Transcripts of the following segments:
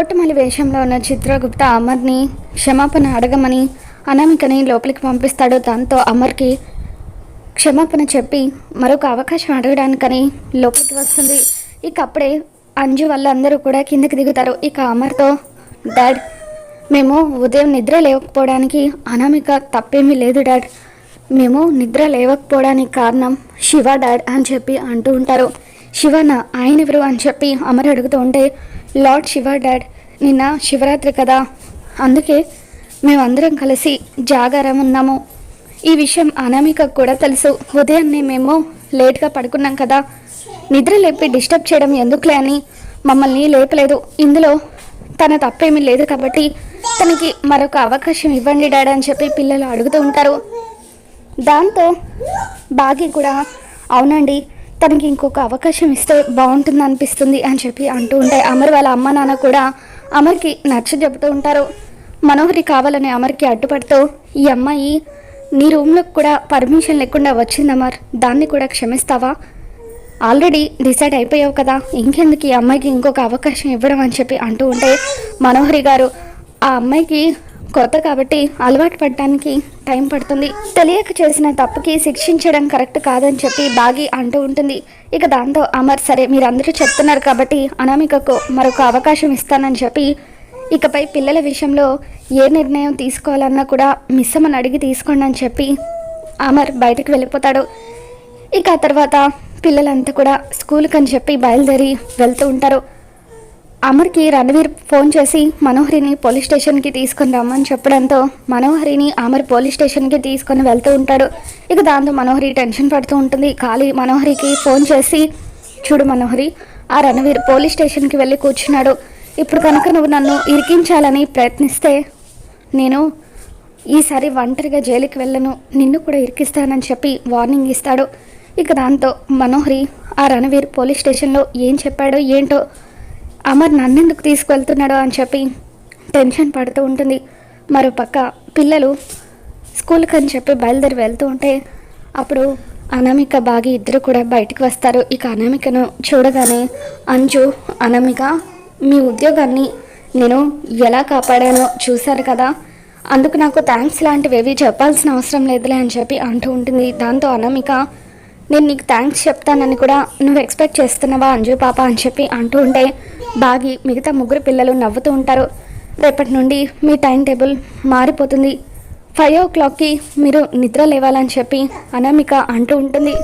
తోటమల్లి వేషంలో ఉన్న చిత్రగుప్త అమర్ని క్షమాపణ అడగమని అనామికని లోపలికి పంపిస్తాడు. దాంతో అమర్కి క్షమాపణ చెప్పి మరొక అవకాశం అడగడానికని లోపలికి వస్తుంది. ఇక అప్పుడే అంజు వాళ్ళందరూ కూడా కిందకి దిగుతారు. ఇక అమర్తో డాడ్ మేము ఉదయం నిద్ర లేవకపోవడానికి అనామిక తప్పేమీ లేదు డాడ్. మేము నిద్ర లేవకపోవడానికి కారణం శివ డాడ్ అని చెప్పి అంటూ ఉంటారు. శివన ఆయన ఎవరు అని చెప్పి అమర్ అడుగుతూ ఉంటే లార్డ్ శివ డాడ్ నిన్న శివరాత్రి కదా. అందుకే మేమందరం కలిసి జాగారం ఉన్నాము. ఈ విషయం అనామికకు కూడా తెలుసు. ఉదయాన్నే మేము లేట్గా పడుకున్నాం కదా. నిద్ర లేపి డిస్టర్బ్ చేయడం ఎందుకులే అని మమ్మల్ని లేపలేదు. ఇందులో తన తప్పేమీ లేదు కాబట్టి తనకి మరొక అవకాశం ఇవ్వండి డాడ్ అని చెప్పి పిల్లలు అడుగుతూ ఉంటారు. దాంతో బాగి కూడా అవునండి. తనకి ఇంకొక అవకాశం ఇస్తే బాగుంటుంది అనిపిస్తుంది అని చెప్పి అంటూ ఉంటాయి. అమర్ వాళ్ళ అమ్మ నాన్న కూడా అమర్కి నచ్చ చెబుతూ ఉంటారు. మనోహరి కావాలని అమర్కి అడ్డుపడుతూ ఈ అమ్మాయి నీ రూమ్లోకి కూడా పర్మిషన్ లేకుండా వచ్చింది అమర్ దాన్ని కూడా క్షమిస్తావా? ఆల్రెడీ డిసైడ్ అయిపోయావు కదా ఇంకెందుకు ఈ అమ్మాయికి ఇంకొక అవకాశం ఇవ్వడం? అని చెప్పి అంటూ ఉంటే మనోహరి గారు ఆ అమ్మాయికి కొత్త కాబట్టి అలవాటు పడటానికి టైం పడుతుంది. తెలియక చేసిన తప్పుకి శిక్షించడం కరెక్ట్ కాదని చెప్పి బాగి అంటూ ఉంటుంది. ఇక దాంతో అమర్ సరే మీరందరూ చెప్తున్నారు కాబట్టి అనామికకు మరొక అవకాశం ఇస్తానని చెప్పి ఇకపై పిల్లల విషయంలో ఏ నిర్ణయం తీసుకోవాలన్నా కూడా మిస్సమ్మని అడిగి తీసుకోండి అని చెప్పి అమర్ బయటకు వెళ్ళిపోతాడు. ఇక ఆ తర్వాత పిల్లలంతా కూడా స్కూల్కి అని చెప్పి బయలుదేరి వెళ్తూ ఉంటారు. అమర్కి రణవీర్ ఫోన్ చేసి మనోహరిని పోలీస్ స్టేషన్కి తీసుకుని రమ్మని చెప్పడంతో మనోహరిని అమర్ పోలీస్ స్టేషన్కి తీసుకొని వెళ్తూ ఉంటాడు. ఇక దాంతో మనోహరి టెన్షన్ పడుతూ ఉంటుంది. ఖాళీ మనోహరికి ఫోన్ చేసి చూడు మనోహరి ఆ రణవీర్ పోలీస్ స్టేషన్కి వెళ్ళి కూర్చున్నాడు. ఇప్పుడు కనుక నువ్వు నన్ను ఇరికించాలని ప్రయత్నిస్తే నేను ఈసారి ఒంటరిగా జైలుకి వెళ్ళను. నిన్ను కూడా ఇరికిస్తానని చెప్పి వార్నింగ్ ఇస్తాడు. ఇక దాంతో మనోహరి ఆ రణవీర్ పోలీస్ స్టేషన్లో ఏం చెప్పాడో ఏంటో అమర్ నన్నెందుకు తీసుకువెళ్తున్నాడో అని చెప్పి టెన్షన్ పడుతూ ఉంటుంది. మరోపక్క పిల్లలు స్కూల్కి అని చెప్పి బయలుదేరి వెళ్తూ ఉంటే అప్పుడు అనామిక బాగి ఇద్దరు కూడా బయటికి వస్తారు. ఇక అనామికను చూడగానే అంజు అనామిక మీ ఉద్యోగాన్ని నేను ఎలా కాపాడానో చూశారు కదా. అందుకు నాకు థ్యాంక్స్ లాంటివి ఏవి చెప్పాల్సిన అవసరం లేదులే అని చెప్పి అంటూ ఉంటుంది. దాంతో అనామిక నేను నీకు థ్యాంక్స్ చెప్తానని కూడా నువ్వు ఎక్స్పెక్ట్ చేస్తున్నావా అంజు పాప అని చెప్పి అంటూ ఉంటే బాగి మిగతా ముగ్గురు పిల్లలు నవ్వుతూ ఉంటారు. రేపటి నుండి మీ టైం టేబుల్ మారిపోతుంది. ఫైవ్ ఓ క్లాక్కి మీరు నిద్ర లేవాలని చెప్పి అనామిక అంటూ ఉంటుంది.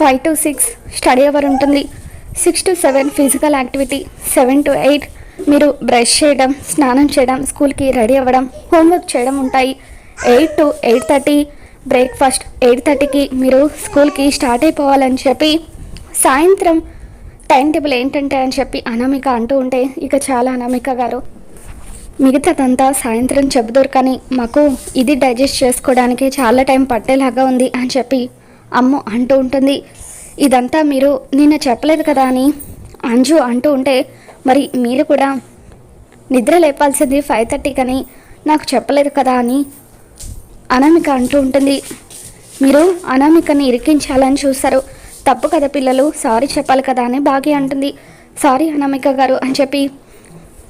Five to six study hour ఉంటుంది. Six to seven physical activity seven to eight మీరు బ్రష్ చేయడం స్నానం చేయడం స్కూల్కి రెడీ అవ్వడం హోంవర్క్ చేయడం ఉంటాయి. Eight to eight thirty breakfast eight థర్టీకి మీరు స్కూల్కి స్టార్ట్ అయిపోవాలని చెప్పి సాయంత్రం టైం టేబుల్ ఏంటంటే అని చెప్పి అనామిక అంటూ ఉంటే ఇక చాలా అనామిక గారు మిగతాదంతా సాయంత్రం చెబుతారు కానీ మాకు ఇది డైజెస్ట్ చేసుకోవడానికి చాలా టైం పట్టేలాగా ఉంది అని చెప్పి అమ్మ అంటూ ఉంటుంది. ఇదంతా మీరు నిన్న చెప్పలేదు కదా అని అంజు అంటూ ఉంటే మరి మీరు కూడా నిద్ర లేపాల్సింది ఫైవ్ థర్టీ కానీ నాకు చెప్పలేదు కదా అని అనామిక అంటూ ఉంటుంది. మీరు అనామికని ఇరికించాలని చూస్తారు తప్పు కదా పిల్లలు సారీ చెప్పాలి కదా అని బాగి అంటుంది. సారీ అనామిక గారు అని చెప్పి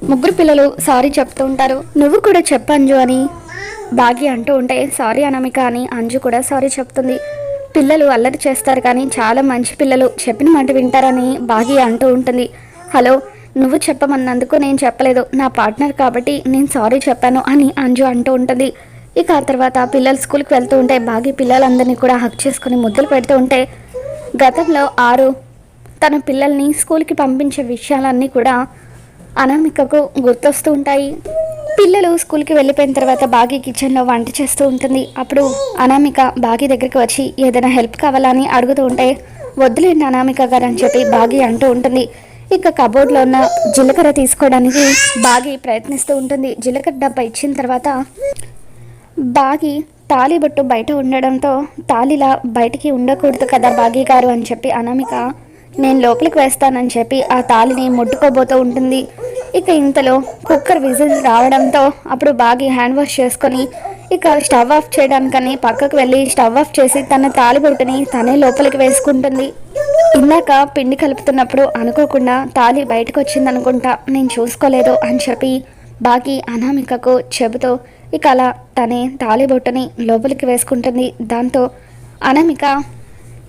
ముగ్గురు పిల్లలు సారీ చెప్తూ ఉంటారు. నువ్వు కూడా చెప్పు అంజు అని బాగి అంటూ ఉంటే సారీ అనామిక అని అంజు కూడా సారీ చెప్తుంది. పిల్లలు అల్లరి చేస్తారు కానీ చాలా మంచి పిల్లలు చెప్పిన మాట వింటారని బాగి అంటూ ఉంటుంది. హలో నువ్వు చెప్పమన్నందుకు నేను చెప్పలేదు. నా పార్ట్నర్ కాబట్టి నేను సారీ చెప్పాను అని అంజు అంటూ ఉంటుంది. ఇక ఆ తర్వాత పిల్లలు స్కూల్కి వెళ్తూ ఉంటే బాగి పిల్లలందరినీ కూడా హక్ చేసుకుని ముద్దులు పెడుతూ ఉంటే గతంలో ఆరు తన పిల్లల్ని స్కూల్కి పంపించే విషయాలన్నీ కూడా అనామికకు గుర్తొస్తూ ఉంటాయి. పిల్లలు స్కూల్కి వెళ్ళిపోయిన తర్వాత బాగి కిచెన్లో వంట చేస్తూ ఉంటుంది. అప్పుడు అనామిక బాగి దగ్గరికి వచ్చి ఏదైనా హెల్ప్ కావాలని అడుగుతూ ఉంటే వద్దులేండి అనామిక గారు అని చెప్పి బాగి అంటూ ఉంటుంది. ఇక కబోర్డ్లో ఉన్న జీలకర్ర తీసుకోవడానికి బాగి ప్రయత్నిస్తూ ఉంటుంది. జీలకర్ర డబ్బా ఇచ్చిన తర్వాత బాగి తాలిబొట్టు బయట ఉండడంతో తాలిలా బయటికి ఉండకూడదు కదా బాగి గారు అని చెప్పి అనామిక నేను లోపలికి వేస్తానని చెప్పి ఆ తాలిని ముట్టుకోబోతూ ఉంటుంది. ఇక ఇంతలో కుక్కర్ విజిల్ రావడంతో అప్పుడు బాగి హ్యాండ్ వాష్ చేసుకొని ఇక స్టవ్ ఆఫ్ చేయడానికని పక్కకు వెళ్ళి స్టవ్ ఆఫ్ చేసి తన తాలిబొట్టుని తనే లోపలికి వేసుకుంటుంది. ఇందాక పిండి కలుపుతున్నప్పుడు అనుకోకుండా తాలి బయటకు వచ్చిందనుకుంటా నేను చూసుకోలేదు అని చెప్పి బాగి అనామికకు చెబుతూ ఇక అలా తనే తాలిబొట్టుని లోపలికి వేసుకుంటుంది. దాంతో అనామిక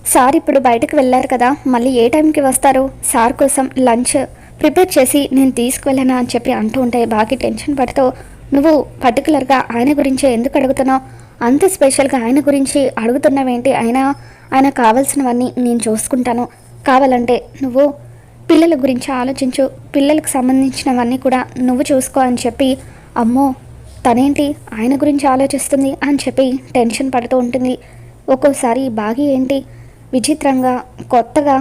సార్ ఇప్పుడు బయటకు వెళ్ళారు కదా మళ్ళీ ఏ టైంకి వస్తారు? సార్ కోసం లంచ్ ప్రిపేర్ చేసి నేను తీసుకువెళ్ళనా? అని చెప్పి అంటూ ఉంటే బాగా టెన్షన్ పడుతూ నువ్వు పర్టికులర్గా ఆయన గురించి ఎందుకు అడుగుతున్నావు? అంత స్పెషల్గా ఆయన గురించి అడుగుతున్నావేంటి? అయినా ఆయన కావాల్సినవన్నీ నేను చూసుకుంటాను. కావాలంటే నువ్వు పిల్లల గురించి ఆలోచించు. పిల్లలకు సంబంధించినవన్నీ కూడా నువ్వు చూసుకో అని చెప్పి అమ్మో తనేంటి ఆయన గురించి ఆలోచిస్తుంది అని చెప్పి టెన్షన్ పడుతూ ఉంటుంది. ఒక్కోసారి బాగి ఏంటి? విచిత్రంగా కొత్తగా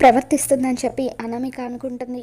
ప్రవర్తిస్తుందని చెప్పి అనామిక అనుకుంటుంది.